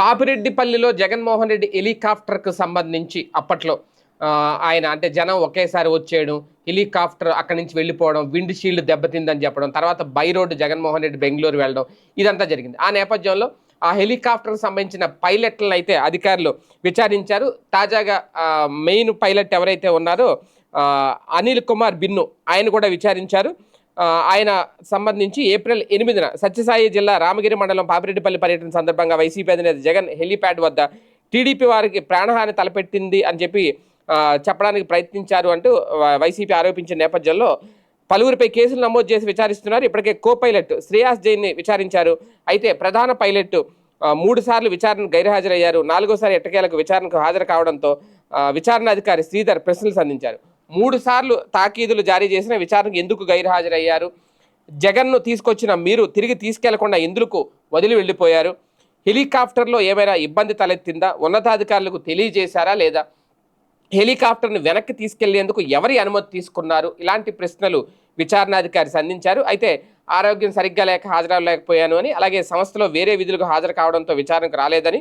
పాపిరెడ్డిపల్లిలో జగన్మోహన్ రెడ్డి హెలికాప్టర్కు సంబంధించి అప్పట్లో ఆయన అంటే జనం ఒకేసారి వచ్చేయడం హెలికాప్టర్ అక్కడి నుంచి వెళ్ళిపోవడం విండ్ షీల్డ్ దెబ్బతిందని చెప్పడం తర్వాత బై రోడ్డు జగన్మోహన్ రెడ్డి బెంగళూరు వెళ్ళడం ఇదంతా జరిగింది. ఆ నేపథ్యంలో ఆ హెలికాప్టర్కి సంబంధించిన పైలట్లను అయితే అధికారులు విచారించారు. తాజాగా మెయిన్ పైలట్ ఎవరైతే ఉన్నారో అనిల్ కుమార్ బిన్ను ఆయన కూడా విచారించారు. ఆయన సంబంధించి ఏప్రిల్ ఎనిమిదిన సత్యసాయి జిల్లా రామగిరి మండలం పాపిరెడ్డిపల్లి పర్యటన సందర్భంగా వైసీపీ అధినేత జగన్ హెలీప్యాడ్ వద్ద టీడీపీ వారికి ప్రాణహాని తలపెట్టింది అని చెప్పి చెప్పడానికి ప్రయత్నించారు అంటూ వైసీపీ ఆరోపించిన నేపథ్యంలో పలువురిపై కేసులు నమోదు చేసి విచారిస్తున్నారు. ఇప్పటికే కో పైలట్ శ్రేయాస్ జైన్ని విచారించారు. అయితే ప్రధాన పైలట్ మూడు సార్లు విచారణ గైర్హాజరయ్యారు. నాలుగోసారి ఎట్టకేలకు విచారణకు హాజరు కావడంతో విచారణ అధికారి శ్రీధర్ ప్రశ్నలు సంధించారు. మూడు సార్లు తాకీదులు జారీ చేసిన విచారణకు ఎందుకు గైర్హాజరయ్యారు? జగన్ను తీసుకొచ్చిన మీరు తిరిగి తీసుకెళ్ళకుండా ఎందుకు వదిలి వెళ్ళిపోయారు? హెలికాప్టర్లో ఏమైనా ఇబ్బంది తలెత్తిందా? ఉన్నతాధికారులకు తెలియజేశారా లేదా? హెలికాప్టర్ను వెనక్కి తీసుకెళ్ళేందుకు ఎవరి అనుమతి తీసుకున్నారు? ఇలాంటి ప్రశ్నలు విచారణాధికారి సంధించారు. అయితే ఆరోగ్యం సరిగ్గా లేక హాజరవలేకపోయాను అని అలాగే సంస్థలో వేరే విధులకు హాజరు కావడంతో విచారణకు రాలేదని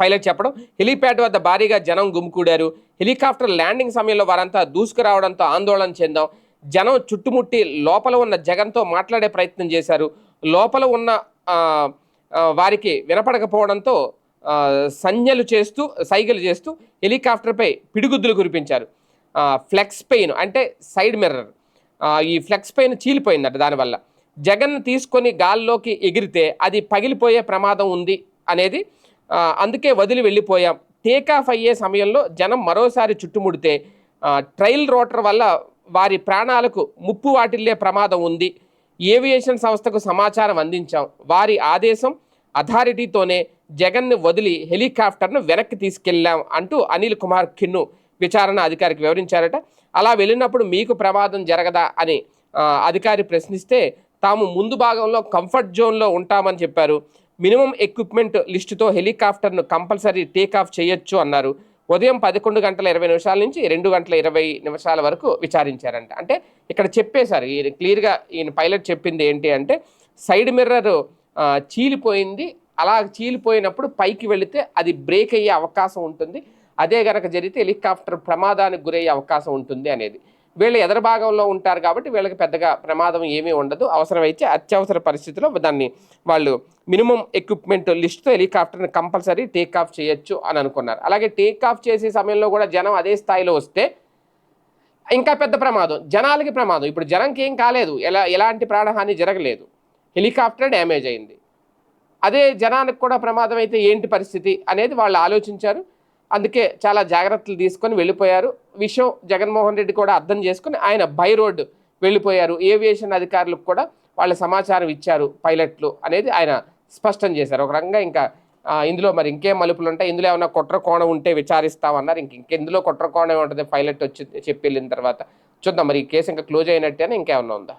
పైలట్ చెప్పడం. హెలీప్యాడ్ వద్ద భారీగా జనం గుమికూడారు. హెలికాప్టర్ ల్యాండింగ్ సమయంలో వారంతా దూసుకురావడంతో ఆందోళన చెందాం. జనం చుట్టుముట్టి లోపల ఉన్న జగన్తో మాట్లాడే ప్రయత్నం చేశారు. లోపల ఉన్న వారికి వినపడకపోవడంతో సంజ్ఞలు చేస్తూ సైగలు చేస్తూ హెలికాప్టర్పై పిడిగుద్దులు కురిపించారు. ఫ్లెక్స్ పెయిన్ అంటే సైడ్ మిర్రర్. ఈ ఫ్లెక్స్ పెయిన్ చీలిపోయిందట దానివల్ల. జగన్ తీసుకొని గాల్లోకి ఎగిరితే అది పగిలిపోయే ప్రమాదం ఉంది అనేది అందుకే వదిలి వెళ్ళిపోయాం. టేకాఫ్ అయ్యే సమయంలో జనం మరోసారి చుట్టుముడితే ట్రైల్ రోటర్ వల్ల వారి ప్రాణాలకు ముప్పు వాటిల్లే ప్రమాదం ఉంది. ఏవియేషన్ సంస్థకు సమాచారం అందించాం. వారి ఆదేశం అథారిటీతోనే జగన్ను వదిలి హెలికాప్టర్ను వెనక్కి తీసుకెళ్ళాం అంటూ అనిల్ కుమార్ ఖిన్ను విచారణ అధికారికి వివరించారట. అలా వెళ్ళినప్పుడు మీకు ప్రమాదం జరగదా అని అధికారి ప్రశ్నిస్తే తాము ముందు భాగంలో కంఫర్ట్ జోన్లో ఉంటామని చెప్పారు. మినిమం ఎక్విప్మెంట్ లిస్టుతో హెలికాప్టర్ను కంపల్సరీ టేక్ ఆఫ్ చేయొచ్చు అన్నారు. ఉదయం పదకొండు గంటల ఇరవై నిమిషాల నుంచి రెండు గంటల ఇరవై నిమిషాల వరకు విచారించారంట. అంటే ఇక్కడ చెప్పేశారు ఈయన క్లియర్గా ఈయన పైలట్ చెప్పింది ఏంటి అంటే సైడ్ మిర్రర్ చీలిపోయింది. అలా చీలిపోయినప్పుడు పైకి వెళితే అది బ్రేక్ అయ్యే అవకాశం ఉంటుంది. అదే గనక జరిగితే హెలికాప్టర్ ప్రమాదానికి గురయ్యే అవకాశం ఉంటుంది అనేది. వీళ్ళు ఎదర భాగంలో ఉంటారు కాబట్టి వీళ్ళకి పెద్దగా ప్రమాదం ఏమీ ఉండదు. అవసరమైతే అత్యవసర పరిస్థితిలో దాన్ని వాళ్ళు మినిమం ఎక్విప్మెంట్ లిస్ట్తో హెలికాప్టర్ని కంపల్సరీ టేక్ ఆఫ్ చేయొచ్చు అని అనుకున్నారు. అలాగే టేక్ ఆఫ్ చేసే సమయంలో కూడా జనం అదే స్థాయిలో వస్తే ఇంకా పెద్ద ప్రమాదం. జనాలకి ప్రమాదం. ఇప్పుడు జనంకి ఏం కాలేదు. ఎలా ఎలాంటి ప్రాణహాని జరగలేదు. హెలికాప్టర్ డ్యామేజ్ అయింది. అదే జనానికి కూడా ప్రమాదం అయితే ఏంటి పరిస్థితి అనేది వాళ్ళు ఆలోచించారు. అందుకే చాలా జాగ్రత్తలు తీసుకొని వెళ్ళిపోయారు. విషయం జగన్మోహన్ రెడ్డి కూడా అర్థం చేసుకుని ఆయన బై రోడ్ వెళ్ళిపోయారు. ఏవియేషన్ అధికారులకు కూడా వాళ్ళ సమాచారం ఇచ్చారు పైలట్లు అనేది ఆయన స్పష్టం చేశారు. ఒక రకంగా ఇంకా ఇందులో మరి ఇంకేం మలుపులు ఉంటాయి? ఇందులో ఏమైనా కుట్ర కోణం ఉంటే విచారిస్తామన్నారు. ఇంక ఇంకెందులో కుట్ర కోణం ఉంటుంది పైలట్ వచ్చి చెప్పి వెళ్ళిన తర్వాత చూద్దాం. మరి ఈ కేసు ఇంకా క్లోజ్ అయినట్టేనా ఇంకేమన్నా ఉందా?